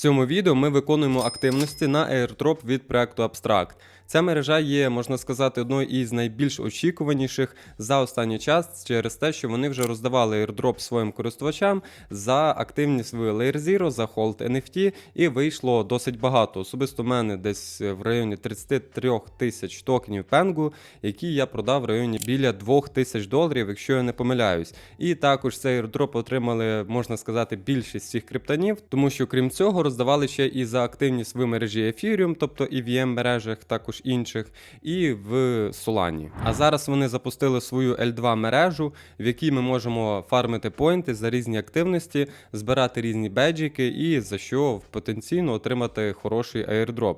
Цьому відео ми виконуємо активності на airdrop від проекту Abstract. Ця мережа є, можна сказати, одною із найбільш очікуваніших за останній час через те, що вони вже роздавали airdrop своїм користувачам за активність в Layer Zero, за Hold NFT, і вийшло досить багато. Особисто в мене десь в районі 33 тисяч токенів пенгу, які я продав в районі біля 2 тисяч доларів, якщо я не помиляюсь. І також цей airdrop отримали, можна сказати, більшість цих криптонів, тому що крім цього роздавали ще і за активність в мережі Ethereum, тобто і в EM мережах, також інших, і в Solana. А зараз вони запустили свою L2 мережу, в якій ми можемо фармити поінти за різні активності, збирати різні беджики і за що потенційно отримати хороший airdrop.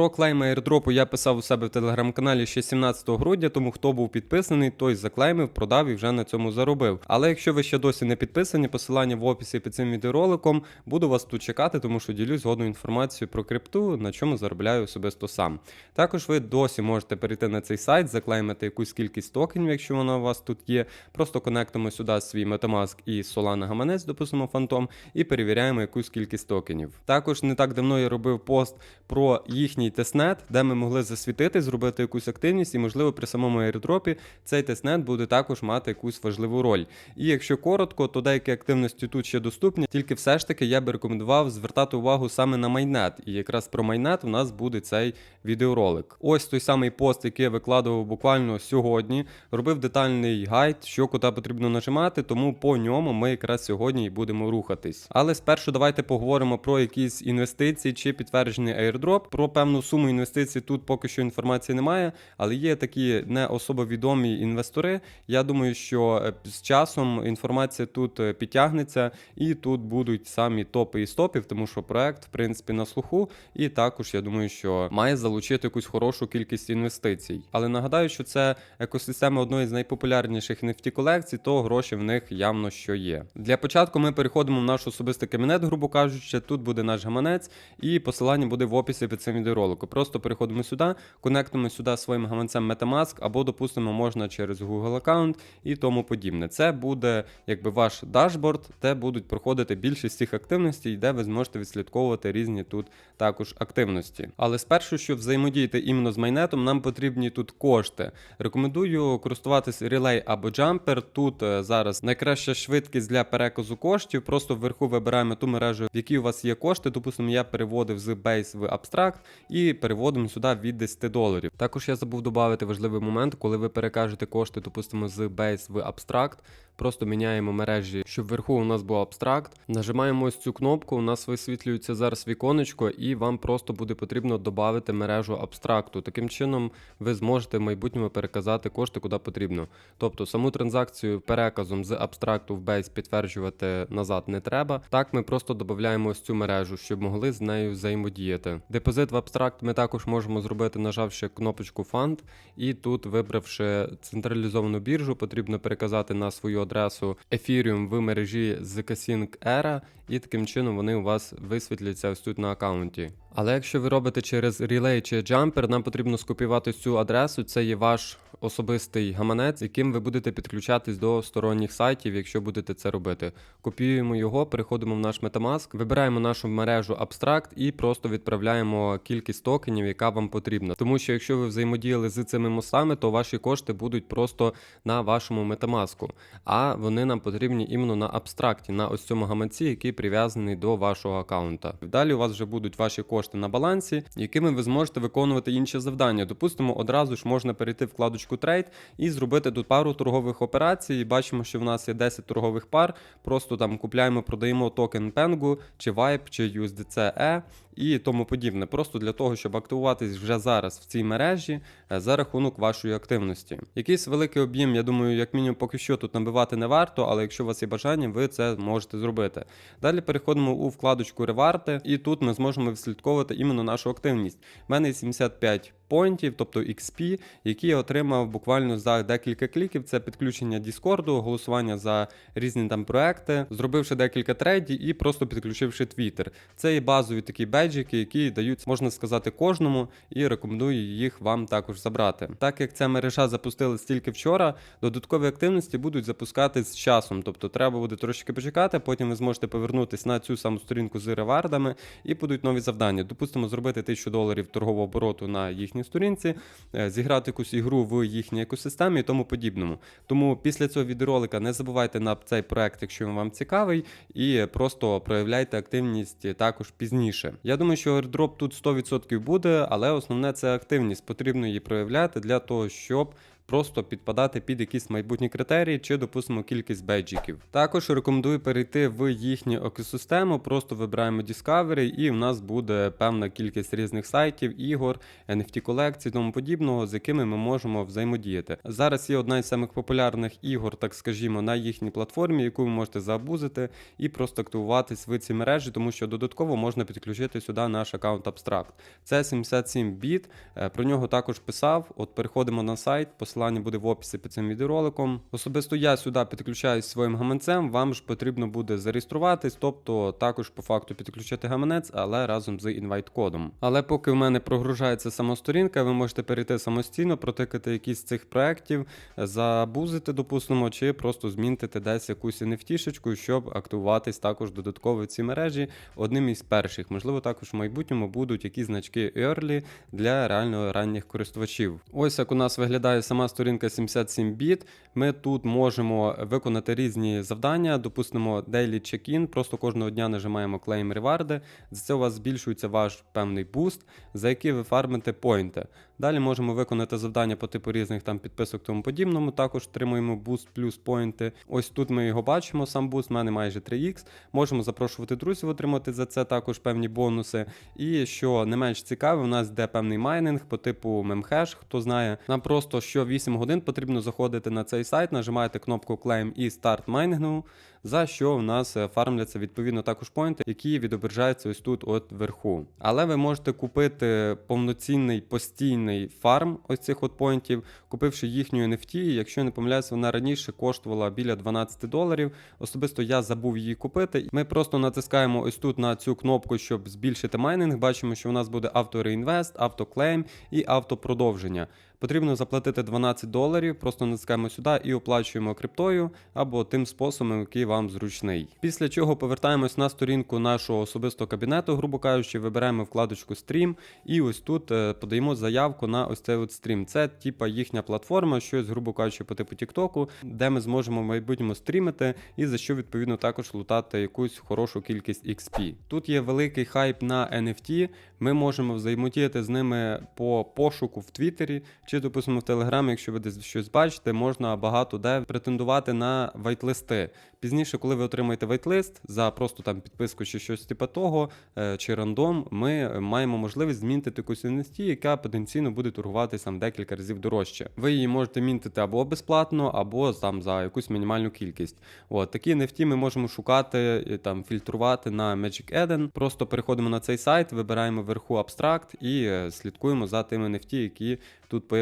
Про клейм airdropу я писав у себе в телеграм-каналі ще 17 грудня, тому хто був підписаний, той заклеймив, продав і вже на цьому заробив. Але якщо ви ще досі не підписані, посилання в описі під цим відеороликом, буду вас тут чекати, тому що ділюсь згодну інформацією про крипту, на чому заробляю особисто сам. Також ви досі можете перейти на цей сайт, заклеймити якусь кількість токенів, якщо вона у вас тут є. Просто конектимо сюди свій Metamask і Solana гаманець, допустимо, фантом, і перевіряємо якусь кількість токенів. Також не так давно я робив пост про їхній тестнет, де ми могли засвітити, зробити якусь активність, і, можливо, при самому airdropі цей тестнет буде також мати якусь важливу роль. І якщо коротко, то деякі активності тут ще доступні, тільки все ж таки я би рекомендував звертати увагу саме на майнет. І якраз про майнет у нас буде цей відеоролик. Ось той самий пост, який я викладував буквально сьогодні. Робив детальний гайд, що куди потрібно нажимати, тому по ньому ми якраз сьогодні і будемо рухатись. Але спершу давайте поговоримо про якісь інвестиції чи підтверджений airdrop. Про певну суму інвестицій тут поки що інформації немає, але є такі не особо відомі інвестори. Я думаю, що е, з часом інформація тут е, підтягнеться, і тут будуть самі топи і стопів, тому що проект, в принципі, на слуху, і також я думаю, що має залучити якусь хорошу кількість інвестицій. Але нагадаю, що це екосистема одної з найпопулярніших NFT колекцій, то гроші в них явно що є. Для початку ми переходимо в наш особистий кабінет, грубо кажучи. Тут буде наш гаманець, і посилання буде в описі під цим відеороликом. Просто переходимо сюди, конектимо сюди своїм гаманцем Metamask, або, допустимо, можна через Google аккаунт і тому подібне. Це буде якби ваш дашборд, де будуть проходити більшість цих активностей, де ви зможете відслідковувати різні тут також активності. Але спершу, щоб взаємодіяти іменно з майнетом, нам потрібні тут кошти. Рекомендую користуватись Relay або Jumper. Тут е, зараз найкраща швидкість для переказу коштів. Просто вверху вибираємо ту мережу, в якій у вас є кошти. Допустимо, я переводив з Base в Abstract і переводимо сюди від 10 доларів. Також я забув додати важливий момент, коли ви перекажете кошти, допустимо, з Base в Abstract. Просто міняємо мережі, щоб вверху у нас був абстракт. Нажимаємо ось цю кнопку, у нас висвітлюється зараз віконечко, і вам просто буде потрібно додати мережу абстракту. Таким чином, ви зможете в майбутньому переказати кошти куди потрібно. Тобто саму транзакцію переказом з абстракту в Base підтверджувати назад не треба. Так, ми просто додаємо ось цю мережу, щоб могли з нею взаємодіяти. Депозит в абстракт ми також можемо зробити, нажавши кнопочку Fund, і тут, вибравши централізовану біржу, потрібно переказати на свою адресу Ethereum в мережі zkSync Era, і таким чином вони у вас висвітляться ось тут на аккаунті. Але якщо ви робите через Relay чи Jumper, нам потрібно скопіювати цю адресу. Це є ваш особистий гаманець, яким ви будете підключатись до сторонніх сайтів, якщо будете це робити. Копіюємо його, переходимо в наш Metamask, вибираємо нашу мережу Abstract і просто відправляємо кількість токенів, яка вам потрібна. Тому що якщо ви взаємодіяли з цими мостами, то ваші кошти будуть просто на вашому Metamask, а вони нам потрібні іменно на абстракті, на ось цьому гаманці, який прив'язаний до вашого аккаунта. Далі у вас вже будуть ваші кошти на балансі, якими ви зможете виконувати інші завдання. Допустимо, одразу ж можна перейти в вкладочку Trade і зробити тут пару торгових операцій. Бачимо, що в нас є 10 торгових пар. Просто там купляємо, продаємо токен Pengu, чи Vibe, чи USDC-E і тому подібне. Просто для того, щоб активуватись вже зараз в цій мережі е, за рахунок вашої активності. Якийсь великий об'єм, я думаю, як мінімум поки що тут набивати не варто, але якщо у вас є бажання, ви це можете зробити. Далі переходимо у вкладочку реварти, і тут ми зможемо відслідковувати іменно нашу активність. У мене 75 поінтів, тобто XP, які я отримав буквально за декілька кліків. Це підключення Discord, голосування за різні там проекти, зробивши декілька трейдів і просто підключивши Twitter. Це є базові такі беджики, які дають, можна сказати, кожному, і рекомендую їх вам також забрати. Так як ця мережа запустилась тільки вчора, додаткові активності будуть запускати з часом. Тобто треба буде трошки почекати, потім ви зможете повернутися на цю саму сторінку з ревардами і будуть нові завдання. Допустимо, зробити 1000 доларів торгового обороту на їхній сторінці, е, зіграти якусь ігру в їхній екосистемі і тому подібному. Тому після цього відеоролика не забувайте на цей проект, якщо він вам цікавий, і просто проявляйте активність також пізніше. Я думаю, що airdrop тут 100% буде, але основне це активність. Потрібно її проявляти для того, щоб просто підпадати під якісь майбутні критерії чи, допустимо, кількість бейджиків. Також рекомендую перейти в їхню екосистему, просто вибираємо Discovery, і в нас буде певна кількість різних сайтів, ігор, NFT колекцій, тому подібного, з якими ми можемо взаємодіяти. Зараз є одна із самих популярних ігор, так скажімо, на їхній платформі, яку ви можете заабузити і просто активуватись в цій мережі, тому що додатково можна підключити сюди наш аккаунт Abstract. Це 77 біт. е, Про нього також писав. От переходимо на сайт, посилання буде в описі під цим відеороликом. Особисто я сюди підключаюсь своїм гаманцем. Вам ж потрібно буде зареєструватись, тобто також по факту підключити гаманець, але разом з інвайт-кодом. Але поки в мене прогружається сама сторінка, ви можете перейти самостійно, протикати якісь з цих проєктів, забузити, допустимо, чи просто змінити десь якусь NFT-шечку, щоб активуватись також додатково в цій мережі одним із перших. Можливо, також в майбутньому будуть якісь значки early для реально ранніх користувачів. Ось як у нас виглядає сама сторінка 77 біт. Ми тут можемо виконати різні завдання, допустимо, daily check-in, просто кожного дня нажимаємо claim реварди. За це у вас збільшується ваш певний буст, за який ви фармите поінти. Далі можемо виконати завдання по типу різних там підписок тому подібному. Також отримуємо буст плюс поінти. Ось тут ми його бачимо, сам буст, в мене майже 3х. Можемо запрошувати друзів, отримати за це також певні бонуси. І що не менш цікаве, у нас йде певний майнинг по типу мемхеш, хто знає. Нам просто що 8 годин потрібно заходити на цей сайт, нажимаєте кнопку Claim і старт майнінгу, за що в нас е, фармляться відповідно також поінти, які відображаються ось тут от вверху. Але ви можете купити повноцінний постійний фарм ось цих от поінтів, купивши їхню NFT. Якщо не помиляюсь, вона раніше коштувала біля 12 доларів. Особисто я забув її купити. Ми просто натискаємо ось тут на цю кнопку, щоб збільшити майнинг. Бачимо, що у нас буде автореінвест, автоклейм і автопродовження. Потрібно заплатити 12 доларів, просто натискаємо сюди і оплачуємо криптою або тим способом, який вам зручний. Після чого повертаємось на сторінку нашого особистого кабінету, грубо кажучи, вибираємо вкладочку стрім, і ось тут е, подаємо заявку на ось цей от стрім. Це типа їхня платформа, щось, грубо кажучи, по типу Тіктоку, де ми зможемо в майбутньому стрімити і за що відповідно також лутати якусь хорошу кількість XP. Тут є великий хайп на NFT. Ми можемо взаємодіяти з ними по пошуку в Твіттері чи, допустимо, в Телеграмі, якщо ви десь щось бачите, можна багато де претендувати на вайтлисти. Пізніше, коли ви отримаєте вайтлист за просто там підписку чи щось типу того, е, чи рандом, ми маємо можливість змінити якусь NFT, яка потенційно буде торгуватися там декілька разів дорожче. Ви її можете мінтити або безплатно, або там за якусь мінімальну кількість. От такі NFT ми можемо шукати там фільтрувати на Magic Eden. Просто переходимо на цей сайт, вибираємо вверху абстракт і е, слідкуємо за тими NFT, які тут появляються.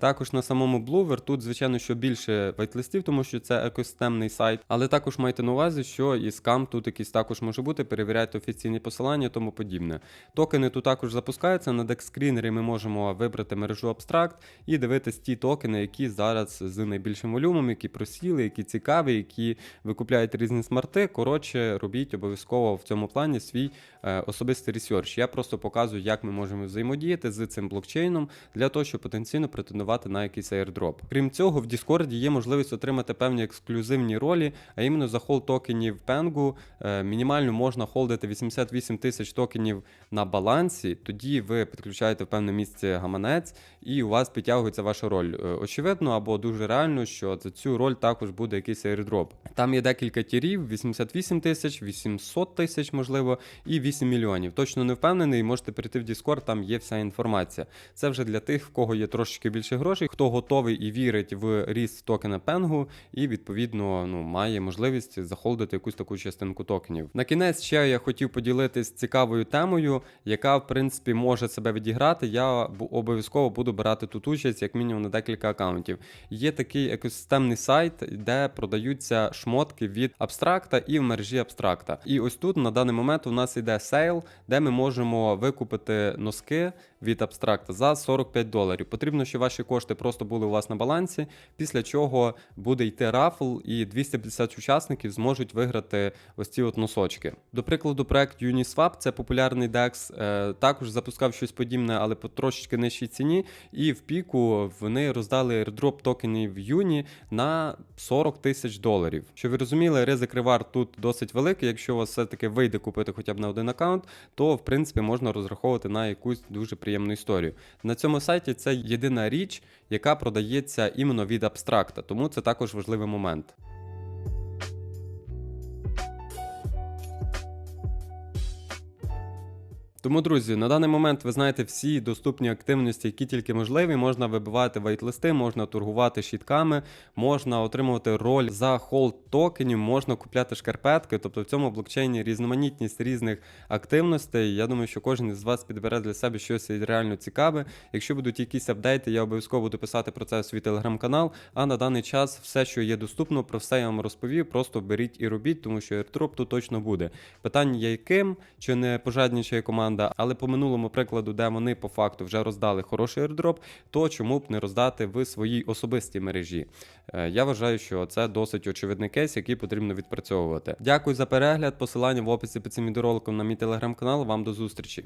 Також на самому Bluever тут, звичайно, що більше вайтлистів, тому що це екосистемний сайт, але також майте на увазі, що і скам тут якийсь також може бути. Перевіряйте офіційні посилання, тому подібне. Токени тут також запускаються. На декскрінері ми можемо вибрати мережу абстракт і дивитись ті токени, які зараз з найбільшим волюмом, які просіли, які цікаві, які викупляють різні смарти. Коротше, робіть обов'язково в цьому плані свій особистий ресерч. Я просто показую, як ми можемо взаємодіяти з цим блокчейном для того, щоб потенційно претендувати на якийсь airdrop. Крім цього, в Discord є можливість отримати певні ексклюзивні ролі, а іменно за холд токенів Пенгу е, мінімально можна холдити 88 тисяч токенів на балансі. Тоді ви підключаєте в певне місце гаманець, і у вас підтягується ваша роль. Е, Очевидно, або дуже реально, що за цю роль також буде якийсь airdrop. Там є декілька тірів: 88 тисяч, 800 тисяч, можливо, і 8 мільйонів. Точно не впевнений, можете перейти в Discord, там є вся інформація. Це вже для тих, в кого є трошечки більше грошей, хто готовий і вірить в ріст токена Пенгу, і відповідно ну, має можливість захолдити якусь таку частинку токенів. На кінець ще я хотів поділитись цікавою темою, яка в принципі може себе відіграти. Я обов'язково буду брати тут участь, як мінімум на декілька акаунтів. Є такий екосистемний сайт, де продаються шмотки від абстракта і в мережі абстракта. І ось тут на даний момент у нас йде сейл, де ми можемо викупити носки від абстракта за 45 доларів. Потрібно, щоб ваші кошти просто були у вас на балансі, після чого буде йти рафл, і 250 учасників зможуть виграти ось ці от носочки. До прикладу, проект Uniswap це популярний DEX, е, також запускав щось подібне, але по трошечки нижчій ціні. І в піку вони роздали airdrop токенів Юні на 40 тисяч доларів. Щоб ви розуміли, ризик ревар тут досить великий. Якщо у вас все-таки вийде купити хоча б на один аккаунт, то в принципі можна розраховувати на якусь дуже приємну історію. На цьому сайті це єдина річ, яка продається іменно від абстракта, тому це також важливий момент. Тому, друзі, на даний момент ви знаєте всі доступні активності, які тільки можливі. Можна вибивати вайтлисти, можна торгувати щитками, можна отримувати роль за холд токенів, можна купляти шкарпетки. Тобто в цьому блокчейні різноманітність різних активностей. Я думаю, що кожен із вас підбере для себе щось реально цікаве. Якщо будуть якісь апдейти, я обов'язково буду писати про це в свій телеграм-канал. А на даний час все, що є доступно, про все я вам розповів. Просто беріть і робіть, тому що airdrop тут точно буде. Питання яким, чи не пожаднічає команда, але по минулому прикладу, де вони по факту вже роздали хороший airdrop, то чому б не роздати в своїй особистій мережі? Е, Я вважаю, що це досить очевидний кейс, який потрібно відпрацьовувати. Дякую за перегляд. Посилання в описі під цим відеороликом на мій телеграм-канал. Вам до зустрічі.